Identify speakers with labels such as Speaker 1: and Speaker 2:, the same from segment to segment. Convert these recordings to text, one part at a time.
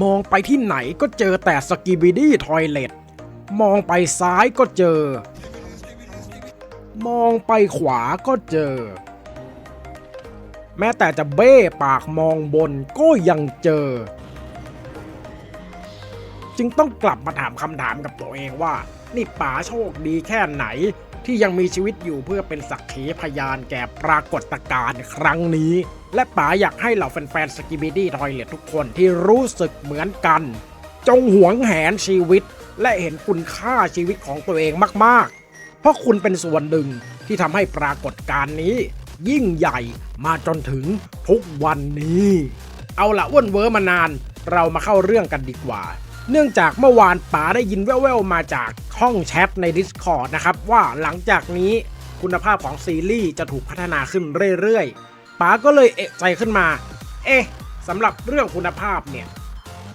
Speaker 1: มองไปที่ไหนก็เจอแต่สกีบิดี้ทอยเลตมองไปซ้ายก็เจอ มองไปขวาก็เจอ แม้แต่จะเบ้ปากมองบนก็ยังเจอ จึงต้องกลับมาถามคำถามกับตัวเองว่า นี่ป๋าโชคดีแค่ไหน ที่ยังมีชีวิตอยู่เพื่อเป็นสักขีพยานแก่ปรากฏการณ์ครั้งนี้ และป๋าอยากให้เหล่าแฟนๆสกิบิดี้ทอยเลตทุกคนที่รู้สึกเหมือนกัน จงหวงแหนชีวิต และเห็นคุณค่าชีวิตของตัวเองมากๆ เพราะคุณเป็นส่วนหนึ่งที่ทำให้ปรากฏการณ์นี้ ยิ่งใหญ่มาจนถึงทุกวันนี้ เอาละอ้วนเวอร์มานาน เรามาเข้าเรื่องกันดีกว่า เนื่องจากเมื่อวานป๋าได้ยินแว่วๆมาจากห้องแชทใน Discord นะครับ ว่าหลังจากนี้คุณภาพของซีรีส์จะถูกพัฒนาขึ้นเรื่อยๆป๋าก็เลยเอะใจขึ้นมา เอ๊ะสำหรับเรื่องคุณภาพเนี่ย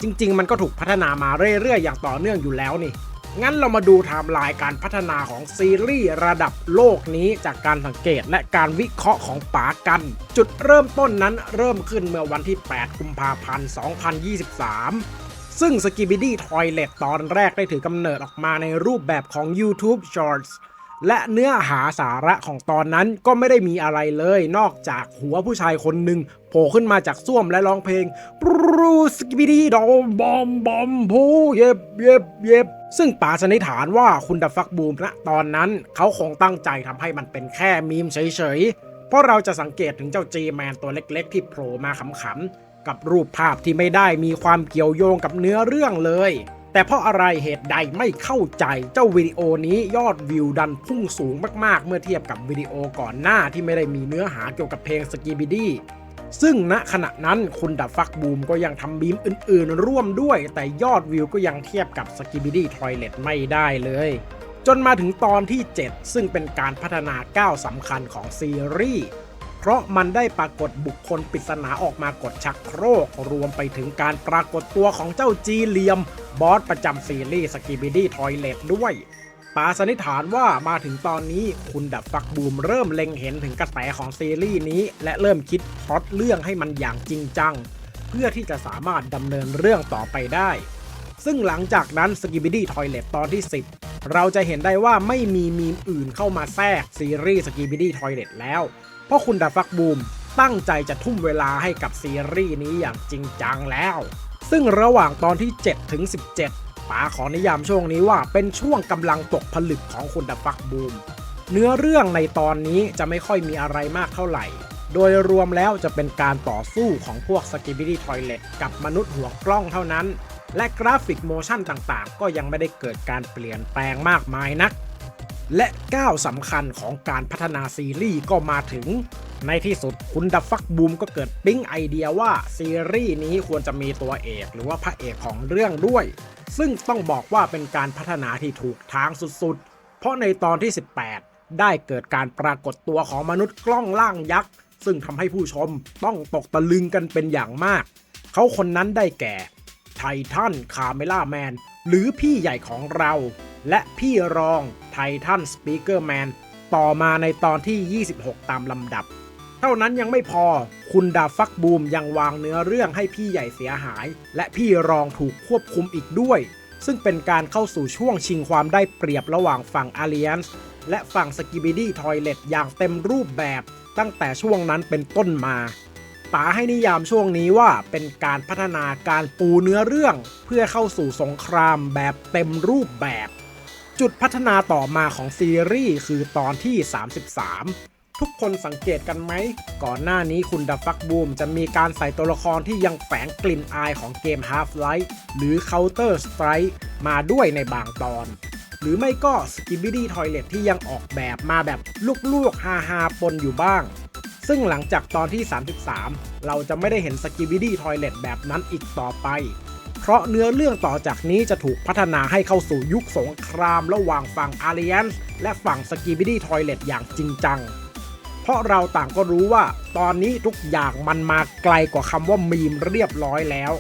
Speaker 1: จริงๆ มันก็ถูกพัฒนามาเรื่อยๆ อย่างต่อเนื่องอยู่แล้วนี่ งั้นเรามาดูไทม์ไลน์การพัฒนาของซีรีส์ระดับโลกนี้จากการสังเกตและการวิเคราะห์ของป๋ากัน จุดเริ่มต้นนั้นเริ่มขึ้นเมื่อวันที่ 8 กุมภาพันธ์ 2023 ซึ่ง s k i b i d y Toilet ตอนแรกได้ถือกำเนิดออกมาในรูปแบบของ YouTube Shorts และเนื้อหาสาระของตอนนั้นก็ไม่ได้มีอะไรเลย นอกจากหัวผู้ชายคนหนึ่งโผล่ขึ้นมาจากส้วมและร้องเพลงปรูสกิบิดีดอมบอมบอมพูเย็บเย็บเย็บซึ่งป๋าสันนิษฐานว่าคุณดับฟักบูมณตอนนั้น เขาคงตั้งใจทำให้มันเป็นแค่มีมเฉยๆ เพราะเราจะสังเกตถึงเจ้าจีแมนตัวเล็กๆ ที่โผล่มาขำๆ กับรูปภาพที่ไม่ได้มีความเกี่ยวโยงกับเนื้อเรื่องเลย แต่เพราะอะไรเหตุใดไม่เข้าใจเจ้าวิดีโอนี้ยอดวิวดันพุ่งสูงมากๆ เมื่อเทียบกับวิดีโอก่อนหน้าที่ไม่ได้มีเนื้อหาเกี่ยวกับเพลงสกีบิดี้ซึ่งณขณะนั้นคุณดับฟักบูมก็ยังทำบีมอื่นๆ ร่วมด้วย แต่ยอดวิวก็ยังเทียบกับสกีบิดี้ทอยเลตไม่ได้เลย จนมาถึงตอนที่ 7 ซึ่งเป็นการพัฒนาก้าวสำคัญของซีรีส์ ราะมันได้ปรากฏบุคคลปริศนาออกมากดชักโครก รวมไปถึงการปรากฏตัวของเจ้าจีเหลียม บอสประจำซีรีส์สกีบิดี้ทอยเลตด้วยปาสันนิษฐานว่ามาถึงตอนนี้คุณดับฟักบูมเริ่มเล็งเห็นถึงกระแสของซีรีส์นี้ และเริ่มคิดพล็อตเรื่องให้มันอย่างจริงจัง เพื่อที่จะสามารถดำเนินเรื่องต่อไปได้ ซึ่งหลังจากนั้น s k i b i d y Toilet ตตอนที่ 10 เราจะเห็นได้ว่าไม่มีมีมอื่นเข้ามาแทรกซีรีส์ s k i b i d y Toilet แล้ว เพราะคุณดับฟักบูมตั้งใจจะทุ่มเวลาให้กับซีรีส์นี้อย่างจริงจังแล้ว ซึ่งระหว่างตอนที่ 7 ถึง 17ป๋าขอนิยามช่วงนี้ว่าเป็นช่วงกำลังตกผลึกของคุณดับฟักบูม เนื้อเรื่องในตอนนี้จะไม่ค่อยมีอะไรมากเท่าไหร่ โดยรวมแล้วจะเป็นการต่อสู้ของพวกสกิบิดี้ทอยเล็ตกับมนุษย์หัวกล้องเท่านั้น และกราฟิกโมชั่นต่างๆ ก็ยังไม่ได้เกิดการเปลี่ยนแปลงมากมายนัก และก้าวสำคัญของการพัฒนาซีรีส์ก็มาถึง ในที่สุดคุณดับฟักบูมก็เกิดปิ๊งไอเดียว่าซีรีส์นี้ควรจะมีตัวเอกหรือว่าพระเอกของเรื่องด้วย ซึ่งต้องบอกว่าเป็นการพัฒนาที่ถูกทางสุดๆ เพราะในตอนที่ 18 ได้เกิดการปรากฏตัวของมนุษย์กล้องล่างยักษ์ ซึ่งทำให้ผู้ชมต้องตกตะลึงกันเป็นอย่างมาก เขาคนนั้นได้แก่ไททันคาเมล่าแมนหรือพี่ใหญ่ของเรา และพี่รองไททันสปีกเกอร์แมนต่อมาในตอนที่ 26 ตามลำดับ เท่านั้นยังไม่พอคุณดาฟักบูมยังวางเนื้อเรื่องให้พี่ใหญ่เสียหาย และพี่รองถูกควบคุมอีกด้วย ซึ่งเป็นการเข้าสู่ช่วงชิงความได้เปรียบระหว่างฝั่ง Alliance และฝั่ง s k i b i d y Toilet อย่างเต็มรูปแบบ ตั้งแต่ช่วงนั้นเป็นต้นมาป๋าให้นิยามช่วงนี้ว่าเป็นการพัฒนาการปูเนื้อเรื่อง เพื่อเข้าสู่สงครามแบบเต็มรูปแบบ จุดพัฒนาต่อมาของซีรีส์คือตอนที่ 33 ทุกคนสังเกตกันไหม ก่อนหน้านี้คุณดับฟักบูมจะมีการใส่ตัวละครที่ยังแฝงกลิ่นอายของเกม Half-Life หรือ Counter Strike มาด้วยในบางตอน หรือไม่ก็ Skibidi Toilet ที่ยังออกแบบมาแบบลูกๆฮาๆปนอยู่บ้าง ซึ่งหลังจากตอนที่ 33 เราจะไม่ได้เห็น Skibidi Toilet แบบนั้นอีกต่อไป เพราะเนื้อเรื่องต่อจากนี้จะถูกพัฒนาให้เข้าสู่ยุคสงครามระหว่างฝั่ง Alliance และฝั่ง Skibidi Toilet อย่างจริงจัง เพราะเราต่างก็รู้ว่าตอนนี้ทุกอย่างมันมาไกลกว่าคำว่ามีมเรียบร้อยแล้ว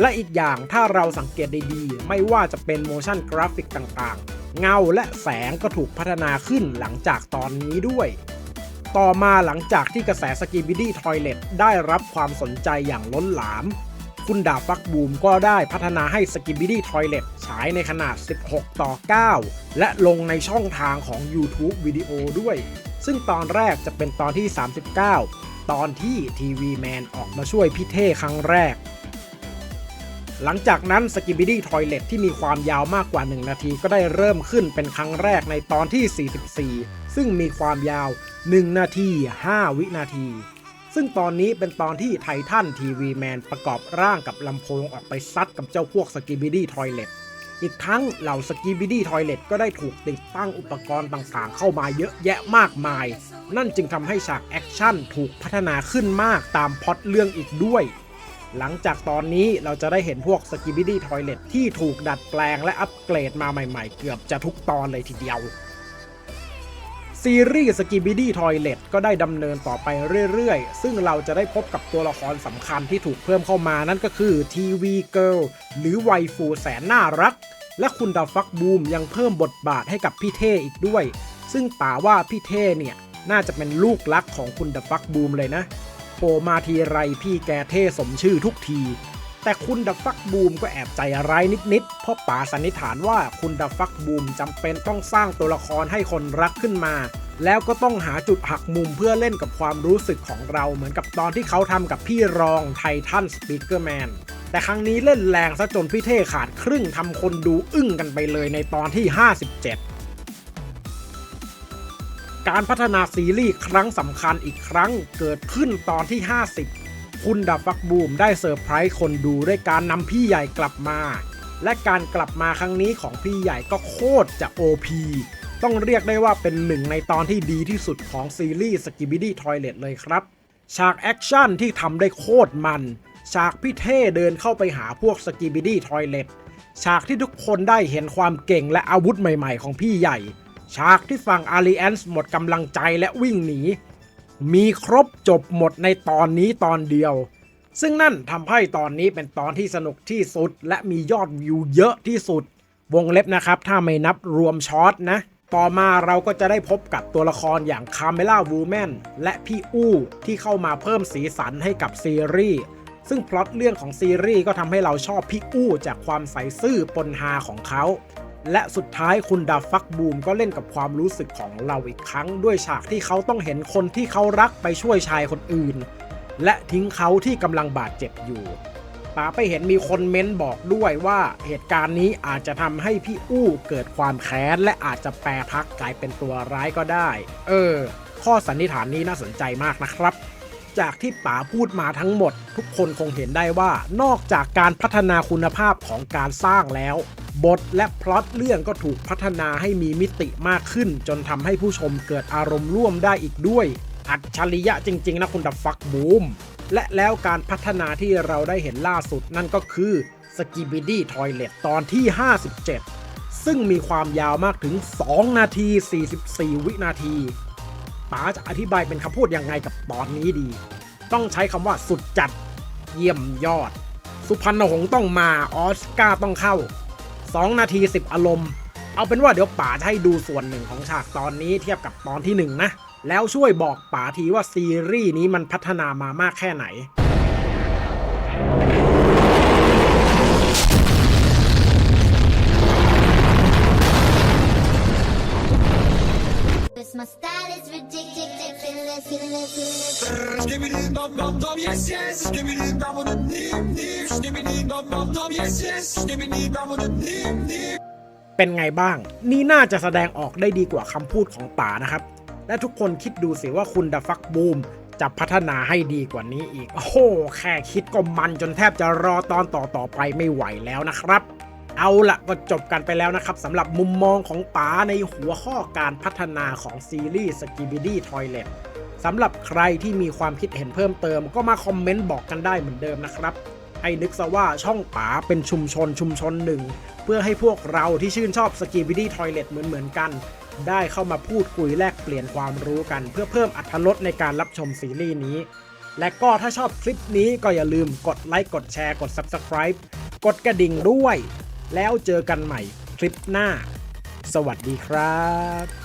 Speaker 1: และอีกอย่างถ้าเราสังเกตดีๆ ไม่ว่าจะเป็นโมชั่นกราฟิกต่างๆ เงาและแสงก็ถูกพัฒนาขึ้นหลังจากตอนนี้ด้วยต่อมาหลังจากที่กระแสสกีบิดี้ทอยเลตได้รับความสนใจอย่างล้นหลาม คุณดาบฟักบูมก็ได้พัฒนาให้ s k i b i d y Toilet ฉายในขนาด 16 ต่อ 9 และลงในช่องทางของ YouTube วิดีโอด้วย ซึ่งตอนแรกจะเป็นตอนที่ 39 ตอนที่ทีวีแมนออกมาช่วยพี่เท่ครั้งแรก หลังจากนั้น s k i b i d y Toilet ที่มีความยาวมากกว่า 1 นาทีก็ได้เริ่มขึ้นเป็นครั้งแรกในตอนที่ 44 ซึ่งมีความยาว 1 นาที 5 วินาที ซึ่งตอนนี้เป็นตอนที่ไททันทีวีแมนประกอบร่างกับลำโพงออกไปซัดกับเจ้าพวกสกิบิดี้ทอยเล็ตอีกทั้งเหล่าสกิบิดี้ทอยเล็ตก็ได้ถูกติดตั้งอุปกรณ์ต่างๆ เข้ามาเยอะแยะมากมาย นั่นจึงทำให้ฉากแอคชั่นถูกพัฒนาขึ้นมากตามพล็อตเรื่องอีกด้วย หลังจากตอนนี้เราจะได้เห็นพวกสกิบิดี้ทอยเล็ตที่ถูกดัดแปลงและอัปเกรดมาใหม่ๆ เกือบจะทุกตอนเลยทีเดียว ซีรีส์สกิบิดี้ทอยเล็ตก็ได้ดำเนินต่อไปเรื่อยๆ ซึ่งเราจะได้พบกับตัวละครสำคัญที่ถูกเพิ่มเข้ามานั่นก็คือทีวีเกิลหรือไวฟูแสนน่ารัก และคุณดาฟักบูมยังเพิ่มบทบาทให้กับพี่เท่อีกด้วย ซึ่งป่าว่าพี่เท่เนี่ย น่าจะเป็นลูกรักของคุณดาฟักบูมเลยนะโผมาทีไรพี่แกเท่สมชื่อทุกที แต่คุณดับฟักบูมก็แอบใจร้ายนิดๆ เพราะป๋าสันนิษฐานว่าคุณดับฟักบูมจำเป็นต้องสร้างตัวละครให้คนรักขึ้นมา แล้วก็ต้องหาจุดหักมุมเพื่อเล่นกับความรู้สึกของเราเหมือนกับตอนที่เขาทำกับพี่รองไททันสปีกเกอร์แมนแต่ครั้งนี้เล่นแรงซะจนพี่เท่ขาดครึ่งทำคนดูอึ้งกันไปเลยในตอนที่ 57การพัฒนาซีรีส์ครั้งสำคัญอีกครั้งเกิดขึ้นตอนที่ 50 คุณดับฟักบูมได้เซอร์ไพรส์คนดูด้วยการนำพี่ใหญ่กลับมา และการกลับมาครั้งนี้ของพี่ใหญ่ก็โคตรจะ OP ต้องเรียกได้ว่าเป็นหนึ่งในตอนที่ดีที่สุดของซีรีส์ Skibidi Toilet เลยครับ ฉากแอคชั่นที่ทำได้โคตรมัน ฉากพี่เท่เดินเข้าไปหาพวก Skibidi Toilet ฉากที่ทุกคนได้เห็นความเก่งและอาวุธใหม่ๆ ของพี่ใหญ่ ฉากที่ฝั่ง Alliance หมดกำลังใจและวิ่งหนี มีครบจบหมดในตอนนี้ตอนเดียว ซึ่งนั่นทำให้ตอนนี้เป็นตอนที่สนุกที่สุด และมียอดวิวเยอะที่สุด วงเล็บนะครับ ถ้าไม่นับรวมช็อตนะ ต่อมาเราก็จะได้พบกับตัวละครอย่างคาเมล่าวูแมนและพี่อู้ที่เข้ามาเพิ่มสีสันให้กับซีรีส์ซึ่งพล็อตเรื่องของซีรีส์ก็ทำให้เราชอบพี่อู้จากความใสซื่อปนฮาของเขา และสุดท้ายคุณดาฟักบูมก็เล่นกับความรู้สึกของเราอีกครั้ง ด้วยฉากที่เขาต้องเห็นคนที่เขารักไปช่วยชายคนอื่น และทิ้งเขาที่กำลังบาดเจ็บอยู่ป๋าไปเห็นมีคนเม้นบอกด้วยว่าเหตุการณ์นี้อาจจะทำให้พี่อู้เกิดความแค้น และอาจจะแปรพักกลายเป็นตัวร้ายก็ได้ เออ ข้อสันนิษฐานนี้น่าสนใจมากนะครับ จากที่ป๋าพูดมาทั้งหมด ทุกคนคงเห็นได้ว่านอกจากการพัฒนาคุณภาพของการสร้างแล้ว บทและพล็อตเรื่องก็ถูกพัฒนาให้มีมิติมากขึ้น จนทำให้ผู้ชมเกิดอารมณ์ร่วมได้อีกด้วย อัจฉริยะจริง ๆ นะคุณดับฟักบูม และแล้วการพัฒนาที่เราได้เห็นล่าสุดนั่นก็คือ s k i b i d y Toilet ตตอนที่ 57 ซึ่งมีความยาวมากถึง 2 นาที 44 วินาทีป๋าจะอธิบายเป็นคำพูดยังไงกับตอนนี้ดี ต้องใช้คำว่าสุดจัด เยี่ยมยอด สุพรรณหงส์ต้องมาออสการ์ต้องเข้า 2 นาที 10 อารมณ์ เอาเป็นว่าเดี๋ยวป๋าจะให้ดูส่วนหนึ่งของฉากตอนนี้เทียบกับตอนที่ 1 นะ แล้วช่วยบอกป๋าทีว่าซีรีส์นี้มันพัฒนามามากแค่ไหน เป็นไงบ้าง นี่น่าจะแสดงออกได้ดีกว่าคำพูดของป๋านะครับ และทุกคนคิดดูสิว่าคุณดาฟักบูมจะพัฒนาให้ดีกว่านี้อีก โอ้โห แค่คิดก็มันจนแทบจะรอตอนต่อต่อไปไม่ไหวแล้วนะครับ เอาละก็จบกันไปแล้วนะครับสำหรับมุมมองของป๋าในหัวข้อการพัฒนาของซีรีส์ Skibidi Toilet สำหรับใครที่มีความคิดเห็นเพิ่มเติมก็มาคอมเมนต์บอกกันได้เหมือนเดิมนะครับ ให้นึกซะว่าช่องป๋าเป็นชุมชนชุมชนหนึ่ง เพื่อให้พวกเราที่ชื่นชอบ Skibidi Toilet เหมือนเหมือนๆกัน ได้เข้ามาพูดคุยแลกเปลี่ยนความรู้กัน เพื่อเพิ่มอรรถรสในการรับชมซีรีส์นี้ และก็ถ้าชอบคลิปนี้ก็อย่าลืมกดไลค์กดแชร์กด Subscribe กดกระดิ่งด้วย แล้วเจอกันใหม่คลิปหน้า สวัสดีครับ